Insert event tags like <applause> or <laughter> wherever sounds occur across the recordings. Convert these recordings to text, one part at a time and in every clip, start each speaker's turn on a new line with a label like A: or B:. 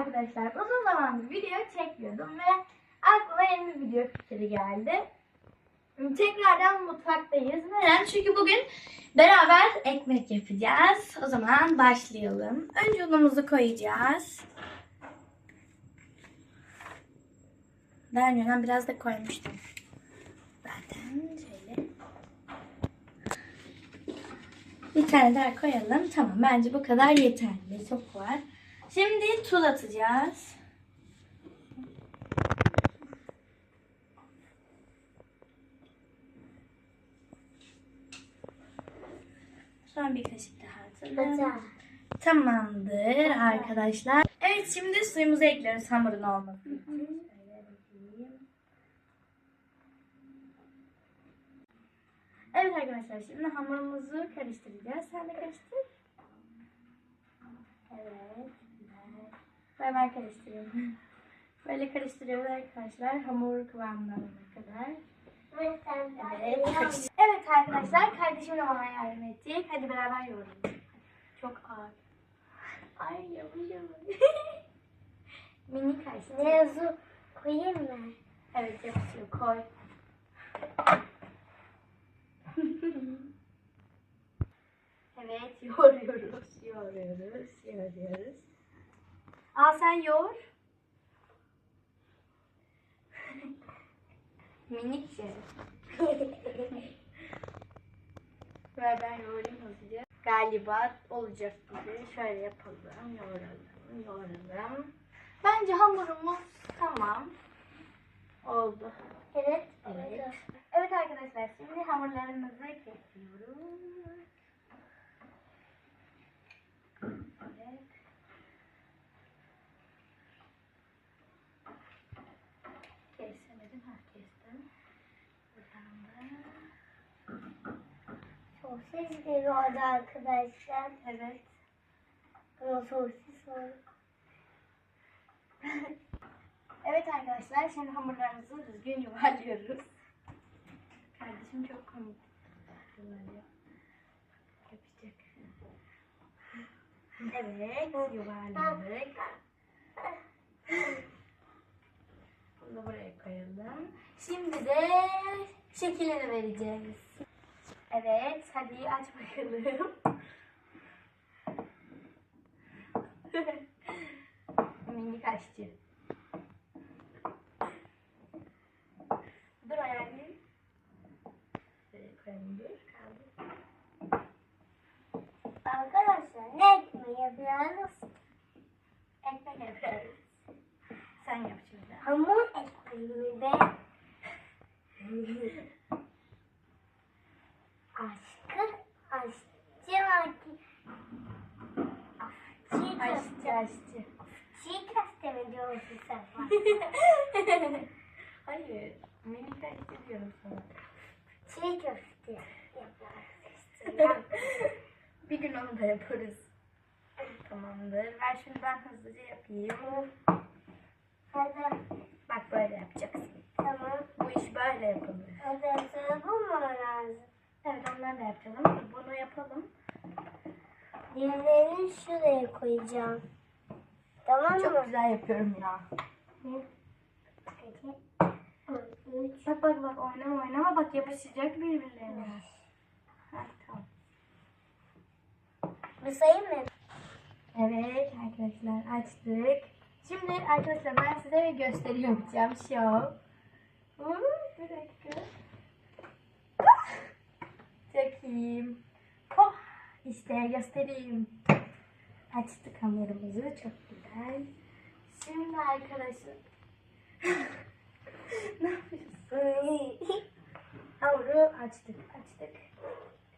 A: arkadaşlar uzun zamandır video çekmiyordum ve aklıma yeni bir video fikri geldi. Tekrardan mutfaktayız. Neden? Çünkü bugün beraber ekmek yapacağız. O zaman başlayalım. Önce unumuzu koyacağız. Daha önceden biraz da koymuştum. Zaten şöyle. Bir tane daha koyalım. Tamam bence bu kadar yeterli. Çok var. Şimdi tuz atacağız. Son bir kaşık daha atalım. Tamamdır arkadaşlar. Evet şimdi suyumuzu ekliyoruz hamurun olması için. Evet arkadaşlar şimdi hamurumuzu karıştıracağız. Sen de karıştır. Evet. Ben karıştırıyorum. <laughs> Böyle karıştırıyoruz arkadaşlar hamur kıvamına kadar. Evet. Evet arkadaşlar kardeşim de bana yardım edecek. Hadi beraber yoğuralım. Çok ağır. Ay yavaş yavaş. <laughs> Mini karıştır.
B: Ne su koyayım mı?
A: Evet yapışıyor koy. <laughs> evet yoğuruyoruz, yoğuruyoruz, yoğuruyoruz. Al sen yoğur. <laughs> Minikçe. <laughs> Ver ben yoğurayım hızlıca. Galiba olacak gibi. Şöyle yapalım, yoğuralım, yoğuralım. Bence hamurumuz tamam. Oldu.
B: Evet.
A: Evet. Evet arkadaşlar şimdi hamurlarımızı kesiyoruz.
B: Sosis geliyordu arkadaşlar.
A: Evet.
B: Ama sosis var.
A: Evet arkadaşlar şimdi hamurlarımızı düzgün yuvarlıyoruz. Kardeşim çok komik. Yuvarlıyor. Yapacak. Evet yuvarladık. Bunu da buraya koyalım. Şimdi de şekilini vereceğiz. Evet hadi aç bakalım. <laughs> Minik aşçı. Dur ayarlayayım. Şöyle koyalım dur. Kaldı.
B: Arkadaşlar ne ekmeği yapıyoruz?
A: Ekmek yapıyoruz. Sen yap şimdi.
B: Hamur ekmeği Aşçı. Çiğ köfte mi diyorsun sen? <laughs>
A: Hayır. Minik aşçı diyorum sana.
B: Çiğ köfte yapıyoruz.
A: Bir gün onu da yaparız. Tamamdır. Ver şunu ben hızlıca yapayım.
B: Hadi
A: Bak böyle yapacaksın.
B: tamam.
A: Bu iş böyle yapılır.
B: Hadi sıra bu mu lazım?
A: Evet onları da yapalım. Bunu yapalım.
B: Diğerlerini şuraya koyacağım. Tamam mı?
A: Çok güzel yapıyorum ya.
B: Üç.
A: Bak bak bak oynama oynama bak yapışacak birbirlerine. Ha, tamam.
B: Bu sayı mı?
A: Evet arkadaşlar açtık. Şimdi arkadaşlar ben size bir gösteri yapacağım. Show. Uuu, Bir dakika. Ah! Çekeyim. Oh, işte göstereyim. Açtık hamurumuzu. Çok güzel. Şimdi arkadaşlar. <laughs> ne yapıyorsun? <laughs> Hamuru açtık. Açtık.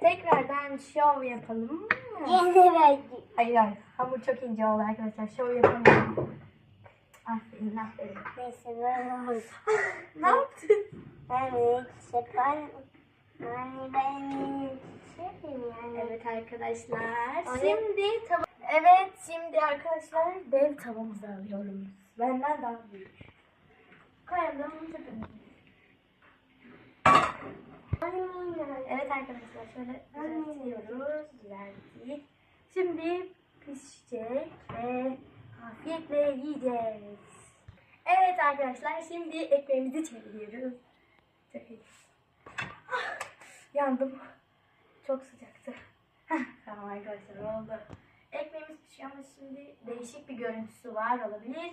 A: Tekrardan show yapalım
B: verdim.
A: Hayır hayır. Hamur çok ince oldu arkadaşlar. Şov yapalım. Aferin aferin.
B: Neyse böyle oldu. <laughs>
A: ne yaptın?
B: De şefal. Yani ben şefim yani.
A: Evet arkadaşlar. Şimdi tava... Evet şimdi arkadaşlar dev tavamızı alıyorum. Benden daha büyük. Koyalım. Evet arkadaşlar şöyle düzeltiyoruz. Düzelttik. Şimdi pişecek ve Afiyetle yiyeceğiz. Evet arkadaşlar şimdi ekmeğimizi çeviriyoruz. İyi. Ah, yandım. Çok sıcaktı. Tamam arkadaşlar oldu. Ama şimdi değişik bir görüntüsü var olabilir.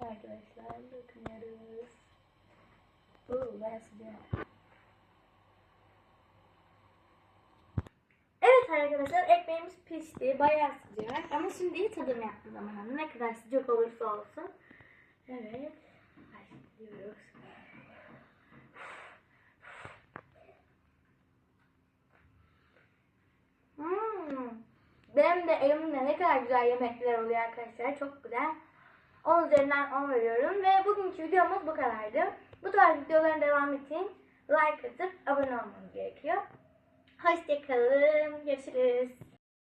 A: Arkadaşlar bakıyoruz. Uuu bayağı sıcak. Evet arkadaşlar ekmeğimiz pişti. Bayağı sıcak. Ama şimdi tadım yaptı zamanı. Ne kadar sıcak olursa olsun. Evet. Başlıyoruz. Hmm. Benim de elimde ne kadar güzel yemekler oluyor arkadaşlar. Çok güzel. 10 üzerinden 10 veriyorum. Ve bugünkü videomuz bu kadardı. Bu tarz videoların devamı için like atıp abone olmanız gerekiyor. Hoşçakalın. Görüşürüz.